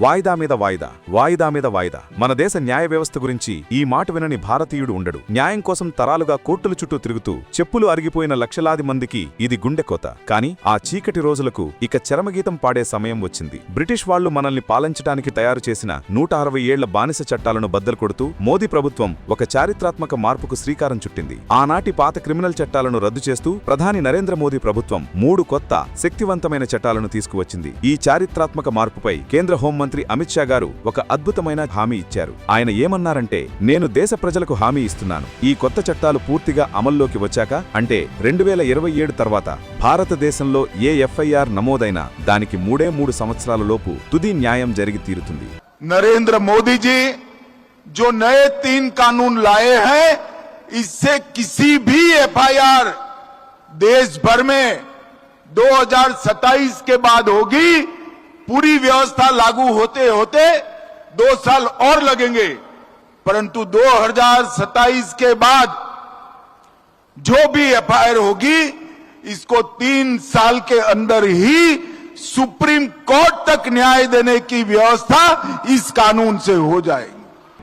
వాయిదా మీద వాయిదా వాయిదా మీద వాయిదా. మన దేశ న్యాయ వ్యవస్థ గురించి ఈ మాట వినని భారతీయుడు ఉండడు. న్యాయం కోసం తరాలుగా కోర్టుల చుట్టూ తిరుగుతూ చెప్పులు అరిగిపోయిన లక్షలాది మందికి ఇది గుండెకోత కాని ఆ చీకటి రోజులకు ఇక చరమగీతం పాడే సమయం వచ్చింది. బ్రిటిష్ వాళ్ళు మనల్ని పాలించడానికి తయారు చేసిన నూట అరవై ఏళ్ళ బానిస చట్టాలను బద్దలు కొడుతూ మోదీ ప్రభుత్వం ఒక చారిత్రాత్మక మార్పుకు శ్రీకారం చుట్టింది. ఆనాటి పాత క్రిమినల్ చట్టాలను రద్దు చేస్తూ ప్రధాని నరేంద్ర మోదీ ప్రభుత్వం మూడు కొత్త శక్తివంతమైన చట్టాలను తీసుకువచ్చింది. ఈ చారిత్రాత్మక మార్పుపై కేంద్ర హోంమంత్రి అమిత్ షా గారు ఒక అద్భుతమైన హామీ ఇచ్చారు ఆయన ఏమన్నారంటే నేను దేశ ప్రజలకు హామీ ఇస్తున్నాను ఈ కొత్త చట్టాలు పూర్తిగా అమల్లోకి వచ్చాక అంటే రెండు వేల ఇరవై ఏడు తర్వాత భారతదేశంలో ఏ ఎఫ్ఐఆర్ నమోదైనా దానికి మూడే మూడు సంవత్సరాల లోపు తుది న్యాయం జరిగి తీరుతుంది नरेंद्र मोदी जी जो नए तीन कानून लाए हैं इससे किसी भी एफआईआर देश भर में 2027 के बाद होगी पूरी व्यवस्था लागू होते होते दो साल और लगेंगे। परंतु 2027 के बाद जो भी एफआईआर होगी, इसको तीन साल के अंदर ही सुप्रीम कोर्ट तक न्याय देने की व्यवस्था इस कानून से हो जाएगी।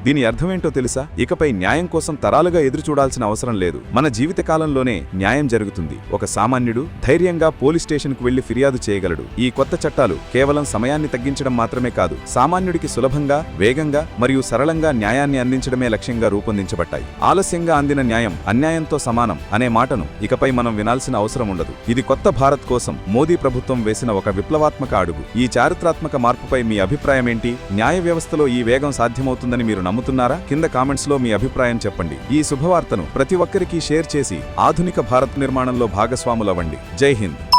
దీని అర్థమేంటో తెలుసా? ఇకపై న్యాయం కోసం తరాలుగా ఎదురుచూడాల్సిన అవసరం లేదు. మన జీవితకాలంలోనే న్యాయం జరుగుతుంది. ఒక సామాన్యుడు ధైర్యంగా పోలీస్ స్టేషన్కు వెళ్ళి ఫిర్యాదు చేయగలడు. ఈ కొత్త చట్టాలు కేవలం సమయాన్ని తగ్గించడం మాత్రమే కాదు సామాన్యుడికి సులభంగా వేగంగా మరియు సరళంగా న్యాయాన్ని అందించడమే లక్ష్యంగా రూపొందించబడ్డాయి. ఆలస్యంగా అందిన న్యాయం అన్యాయంతో సమానం అనే మాటను ఇకపై మనం వినాల్సిన అవసరం ఉండదు. ఇది కొత్త భారత్ కోసం మోదీ ప్రభుత్వం వేసిన ఒక విప్లవాత్మక అడుగు. ఈ చారిత్రాత్మక మార్పుపై మీ అభిప్రాయమేంటి? న్యాయ వ్యవస్థలో ఈ వేగం సాధ్యమవుతుందని మీరు నమ్ముతున్నారా? కింద కామెంట్స్లో మీ అభిప్రాయం చెప్పండి. ఈ శుభవార్తను ప్రతి ఒక్కరికి షేర్ చేసి ఆధునిక భారత్ నిర్మాణంలో భాగస్వాములవ్వండి. జై హింద్.